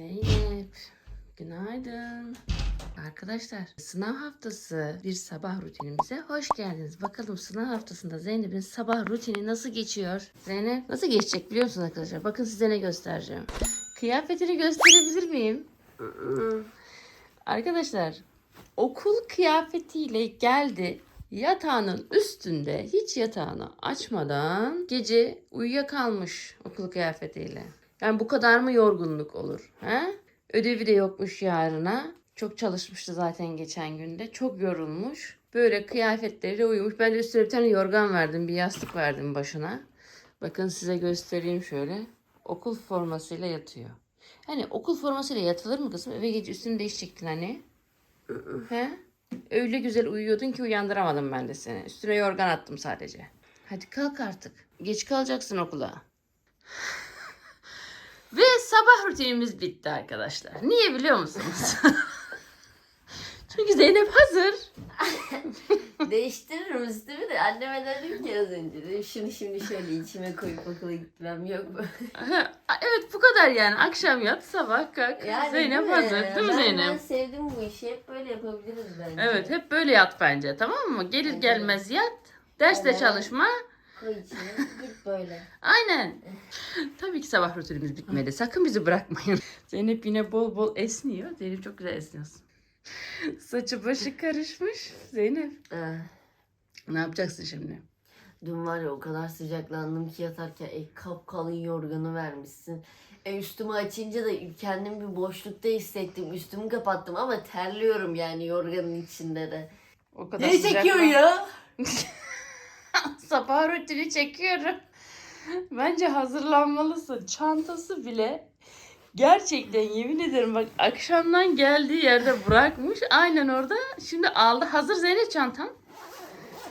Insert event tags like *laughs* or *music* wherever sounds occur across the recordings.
Zeynep, günaydın. Arkadaşlar, sınav haftası bir sabah rutinimize hoş geldiniz. Bakalım sınav haftasında Zeynep'in sabah rutini nasıl geçiyor? Zeynep nasıl geçecek biliyor musunuz arkadaşlar? Bakın size ne göstereceğim. Kıyafetini gösterebilir miyim? Arkadaşlar, okul kıyafetiyle geldi. Yatağının üstünde hiç yatağını açmadan gece uyuyakalmış okul kıyafetiyle. Yani bu kadar mı yorgunluk olur? He? Ödevi de yokmuş yarına. Çok çalışmıştı zaten geçen günde. Çok yorulmuş. Böyle kıyafetleriyle uyumuş. Ben de üstüne bir tane yorgan verdim. Bir yastık verdim başına. Bakın size göstereyim şöyle. Okul formasıyla yatıyor. Hani okul formasıyla yatılır mı kızım? Eve gece üstünü değişecektin hani. He? Öyle güzel uyuyordun ki uyandıramadım ben de seni. Üstüne yorgan attım sadece. Hadi kalk artık. Geç kalacaksın okula. Ve sabah rutinimiz bitti arkadaşlar. Niye biliyor musunuz? *laughs* Çünkü Zeynep hazır. *laughs* Değiştiririm üstümü de anneme dedim ki az önce dedim şunu şimdi şöyle içime koyup okula gitmem yok mu? evet bu kadar yani. Akşam yat, sabah kalk. Zeynep mi? hazır. Değil mi ben, Zeynep? Ben sevdim bu işi hep böyle yapabiliriz bence. Evet hep böyle yat bence tamam mı? Gelir gelmez yat. Derste Evet. çalışma. Koy içine git böyle. Aynen. Tabii ki sabah rutinimiz bitmedi. Sakın bizi bırakmayın. *laughs* Zeynep yine bol bol esniyor. Zeynep çok güzel esniyorsun. Saçı başı karışmış. Zeynep Ah, ne yapacaksın şimdi? Dün var ya o kadar sıcaklandım ki yatarken e, kapkalın yorganı vermişsin. E, üstümü açınca da kendim bir boşlukta hissettim. Üstümü kapattım ama terliyorum yani yorganın içinde de. O kadar Ne sıcak çekiyor var. ya? *laughs* Sabah rutini çekiyorum. *laughs* Bence hazırlanmalısın. Çantası bile gerçekten yemin ederim bak akşamdan geldiği yerde bırakmış. Aynen orada. Şimdi aldı. Hazır Zeynep çantan.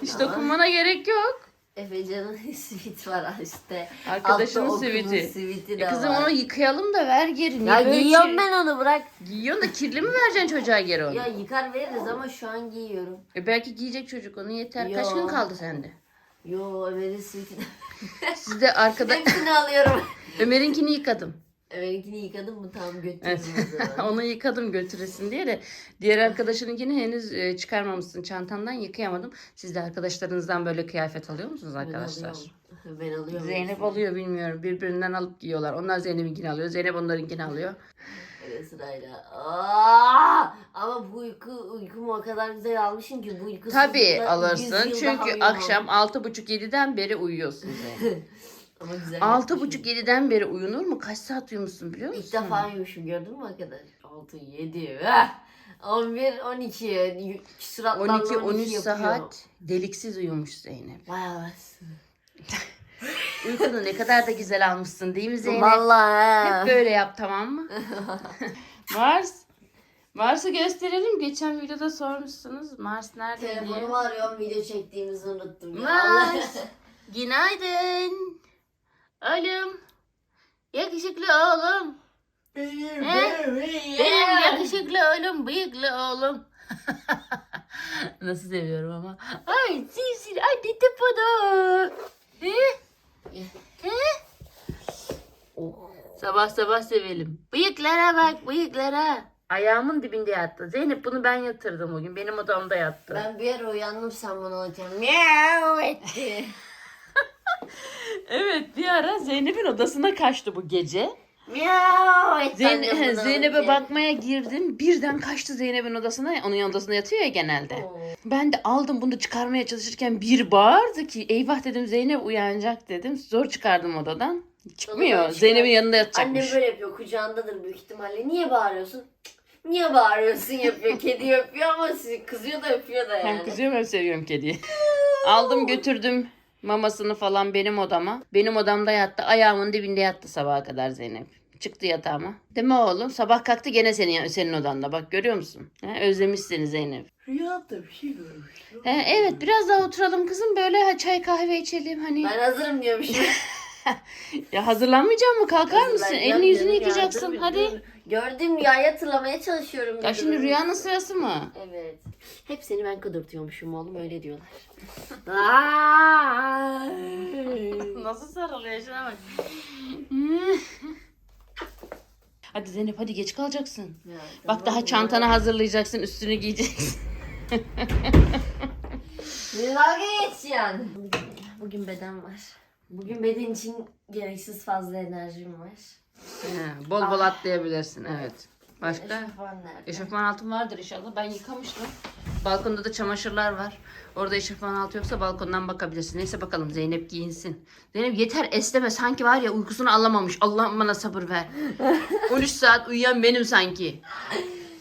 Hiç Aa. dokunmana gerek yok. Efecan'ın *laughs* sivit var işte. Arkadaşının Altta okulun siviti. de E kızım var. onu yıkayalım da ver geri. Niye Ya böyle giyiyorum şey- ben onu bırak. Giyiyorsun da kirli mi vereceksin çocuğa geri onu? Ya yıkar veririz ama şu an giyiyorum. E belki giyecek çocuk onu yeter. Kaç Yo. gün kaldı sende? Yo Ömer'in sivitini. *laughs* Siz de arkada Hepsini alıyorum. *laughs* Ömer'inkini yıkadım. Ömer'inkini yıkadım mı tamam götürürüm o zaman. *laughs* Onu yıkadım götüresin diye de diğer arkadaşınınkini henüz e, çıkarmamışsın çantandan yıkayamadım. Siz de arkadaşlarınızdan böyle kıyafet alıyor musunuz Ben arkadaşlar? alıyorum. Ben alıyorum. Zeynep alıyor bilmiyorum. Birbirinden alıp giyiyorlar. Onlar Zeynep'inkini alıyor. Zeynep onlarınkini alıyor. Sırayla. Aa! Ama bu uyku uykumu o kadar güzel almışım ki bu uyku Tabii alırsın. Çünkü akşam 6.30-7'den beri uyuyorsun. *laughs* Ama güzel 6.30-7'den beri uyunur mu? Kaç saat uyumuşsun biliyor musun? İlk defa uyumuşum gördün mü arkadaş? 6, 7, eh! 11, 12. Suratlarla 12, 12-13 yapıyor. saat deliksiz uyumuş Zeynep. Vay anasını. *laughs* Uykunu ne kadar da güzel almışsın değil mi Zeynep? Vallahi. Hep böyle yap tamam mı? *laughs* Mars. Mars'ı gösterelim. Geçen videoda sormuşsunuz. Mars nerede diye. Telefonumu arıyorum video çektiğimizi unuttum ya. Mars. *laughs* Günaydın. Oğlum. Yakışıklı oğlum. Benim, He? Benim yakışıklı oğlum, bıyıklı oğlum. Nasıl seviyorum ama. Ay sisin anne tıpını. He? He? Oh. Sabah sabah sevelim. Bıyıklara bak bıyıklara. Ayağımın dibinde yattı. Zeynep bunu ben yatırdım bugün. Benim odamda yattı. Ben bir ara uyandım sen bana alırken miau etti. *laughs* Evet bir ara Zeynep'in odasına kaçtı bu gece. Miau etti. Zeyn- bana Zeynep'e bakmaya girdim. Birden kaçtı Zeynep'in odasına. Onun odasında yatıyor ya genelde. Oo. Ben de aldım bunu çıkarmaya çalışırken bir bağırdı ki eyvah dedim Zeynep uyanacak dedim. Zor çıkardım odadan. Çıkmıyor. çıkar. Zeynep'in yanında Annem yatacakmış. böyle yapıyor kucağındadır büyük ihtimalle. Niye bağırıyorsun? Cık, Niye bağırıyorsun yapıyor. Kedi öpüyor ama sizi kızıyor da öpüyor da yani. Hem kızıyorum hem seviyorum kediyi. Aldım götürdüm mamasını falan benim odama. Benim odamda yattı. Ayağımın dibinde yattı sabaha kadar Zeynep. Çıktı yatağıma. Değil mi oğlum? Sabah kalktı gene senin, senin odanda. Bak görüyor musun? He, özlemiş seni Zeynep. Rüyamda bir şey görmüştüm. He, evet biraz daha oturalım kızım. Böyle çay kahve içelim. Hani Ben hazırım diyormuşum. *laughs* ya hazırlanmayacak mı? Kalkar mısın? Elini yüzünü yıkayacaksın. Hadi. Gördüğüm rüyayı hatırlamaya çalışıyorum. Ya şimdi rüyanın sırası mı? Evet. Hep seni ben kıdırtıyormuşum oğlum öyle diyorlar. *laughs* Nasıl sarılıyor şuna bak. Hadi Zeynep hadi geç kalacaksın. Ya, Bak daha çantanı ya. hazırlayacaksın, üstünü giyeceksin. *laughs* Dalga geçiyorsun. Bugün beden var. Bugün beden için gereksiz fazla enerjim var. He, bol bol atlayabilirsin evet. Başka? Eşofman nerede? Eşofman altın vardır inşallah. Ben yıkamıştım. Balkonda da çamaşırlar var. Orada eşofman altı yoksa balkondan bakabilirsin. Neyse bakalım Zeynep giyinsin. Zeynep yeter esneme. Sanki var ya uykusunu alamamış. Allah'ım bana sabır ver. *laughs* 13 saat uyuyan benim sanki.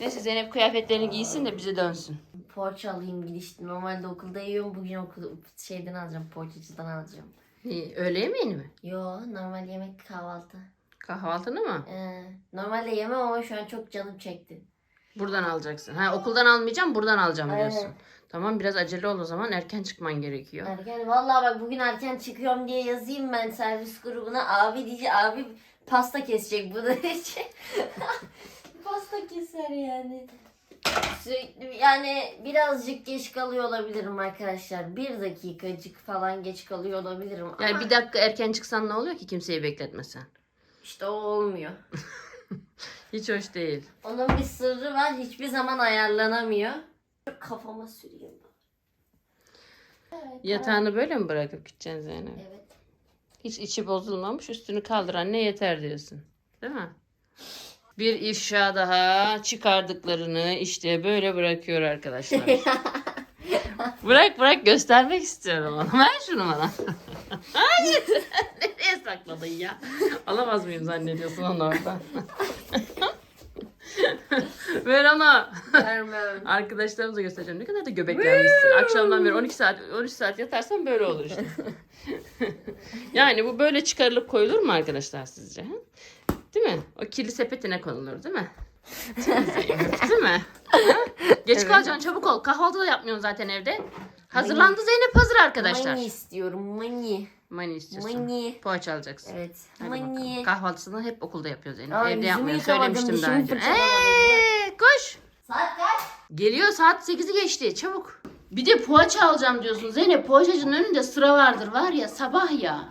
Neyse Zeynep kıyafetlerini giysin de bize dönsün. Poğaça alayım gidişte. Normalde okulda yiyorum. Bugün okul şeyden alacağım. Poğaçacıdan alacağım. İyi, öğle yemeğini mi? Yo normal yemek kahvaltı. Kahvaltını mı? Ee, normalde yemem ama şu an çok canım çekti. Buradan alacaksın. Ha okuldan almayacağım buradan alacağım diyorsun. Aynen. Tamam biraz acele ol o zaman. Erken çıkman gerekiyor. Erken vallahi bak bugün erken çıkıyorum diye yazayım ben servis grubuna. Abi diyecek abi pasta kesecek bu da için. pasta keser yani. Sürekli yani birazcık geç kalıyor olabilirim arkadaşlar. Bir dakikacık falan geç kalıyor olabilirim. Yani ama bir dakika erken çıksan ne oluyor ki kimseyi bekletmesen? İşte o olmuyor. *laughs* Hiç hoş değil. Onun bir sırrı var. Hiçbir zaman ayarlanamıyor. Kafama süreyim. Evet, Yatağını böyle mi bırakıp gideceksin Zeynep? Evet. Hiç içi bozulmamış üstünü kaldır anne yeter diyorsun. Değil mi? Bir ifşa daha çıkardıklarını işte böyle bırakıyor arkadaşlar. *laughs* bırak bırak göstermek istiyorum ona. Ver şunu bana. Hayır. *laughs* Nereye sakladın ya? *laughs* Alamaz mıyım zannediyorsun onu orada? *laughs* Ver ona. Vermem. Arkadaşlarımıza göstereceğim. Ne kadar da göbeklenmişsin. Akşamdan beri 12 saat 13 saat yatarsan böyle olur işte. *laughs* yani bu böyle çıkarılıp koyulur mu arkadaşlar sizce? Değil mi? O kirli sepetine konulur değil mi? değil mi? Ha? Geç Evet. kalacaksın çabuk ol. Kahvaltı da yapmıyorsun zaten evde. Hazırlandı Zeynep hazır arkadaşlar. Mani istiyorum. Mani. Mani istiyorsun. Mani. Poğaça alacaksın. Evet. Hadi bakalım. Mani. Kahvaltısını hep okulda yapıyor Zeynep. Aa, Evde yüzümü yapmıyor. yıkamadım, Söylemiştim daha önce. fırçalamadım Ee, koş. Saat kaç? Geliyor saat 8'i geçti çabuk. Bir de poğaça alacağım diyorsun. Zeynep poğaçacının önünde sıra vardır var ya sabah ya.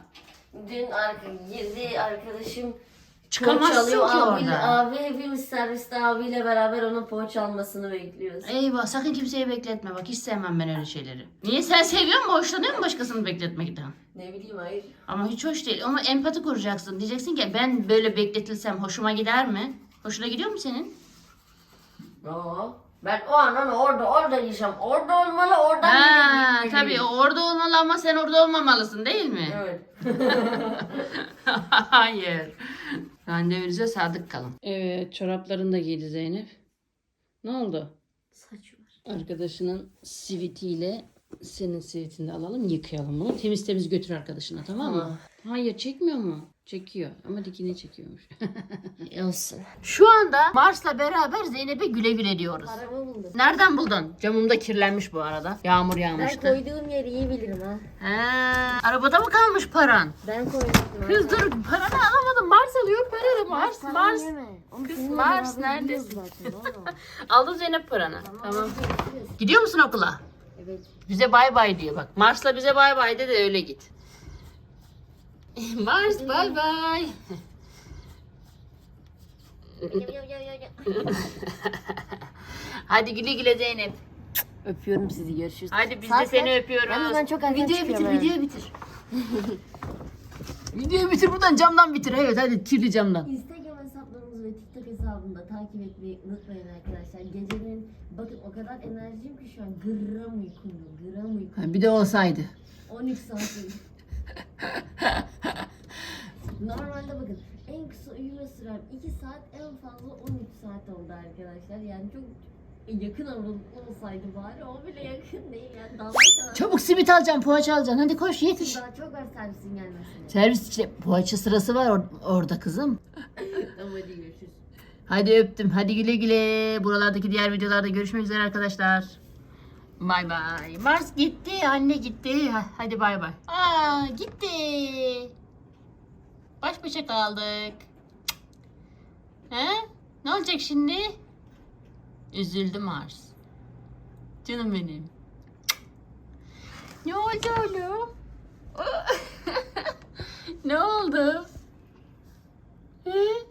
Dün arka, girdi arkadaşım Çıkamazsın ki Abi, orada. abi hepimiz serviste abiyle beraber onun poğaça almasını bekliyoruz. Eyvah sakın kimseyi bekletme bak hiç sevmem ben öyle şeyleri. Niye sen seviyor musun? Hoşlanıyor musun başkasını bekletmekten? Ne bileyim hayır. Ama hiç hoş değil. Ama empati kuracaksın. Diyeceksin ki ben böyle bekletilsem hoşuma gider mi? Hoşuna gidiyor mu senin? Aa, ben o an onu orada orada yiyeceğim. Orada olmalı oradan Ha, yiyeyim. tabii o orada olmalı ama sen orada olmamalısın değil mi? Evet. *laughs* Hayır. Randevunuza sadık kalın. Evet çoraplarını da giydi Zeynep. Ne oldu? Saç var. Arkadaşının sivitiyle senin sivitini de alalım yıkayalım bunu. Temiz temiz götür arkadaşına tamam mı? Hayır çekmiyor mu? Çekiyor ama dikine çekiyormuş. Olsun. Şu anda Mars'la beraber Zeynep'e güle güle diyoruz. Paramı buldum. Nereden buldun? Camım da kirlenmiş bu arada. Yağmur Ben yağmıştı. koyduğum yeri iyi bilirim ha. He, arabada mı kalmış paran? Ben koymuştum. ha. Kız dur paranı alamadım. Mars alıyor paranı. Mars, Mars. Kız Mars neredesin? *laughs* Aldın Zeynep paranı. Tamam. Gidiyoruz. Gidiyor musun okula? Evet. Bize bay bay diyor bak. Mars'la bize bay bay de de öyle git. *laughs* Mars bay bay. *laughs* Hadi güle güle Zeynep. Öpüyorum sizi görüşürüz. Hadi biz Saat de seni kaç? öpüyoruz. Yalnız ben çok erken videoyu bitir, videoyu bitir. *laughs* videoyu bitir buradan camdan bitir. Evet hadi kirli camdan. Instagram hesaplarımızı ve TikTok hesabında takip etmeyi unutmayın arkadaşlar. Gecenin bakın o kadar enerjiyim ki şu an gram uykum yok. Gram uykum. Ha, bir de olsaydı. 13 saat. Normalde bakın en kısa uyuma sürem 2 saat en fazla 13 saat oldu arkadaşlar. Yani çok yakın aralıklı olsaydı bari o bile yakın değil yani dalga kadar. Çabuk simit alacaksın, poğaça alacaksın. Hadi koş yetiş. Daha çok var servisin gelmesine. Servis işte poğaça sırası var or- orada kızım. *laughs* Tamam hadi görüşürüz. Hadi öptüm. Hadi güle güle. Buralardaki diğer videolarda görüşmek üzere arkadaşlar. Bay bay. Mars gitti. Anne gitti. Ha- Hadi bay bay. Aa gitti. Baş başa kaldık. He? Ne olacak şimdi? Üzüldü Mars. Canım benim. Ne oldu oğlum? *laughs* ne oldu? He?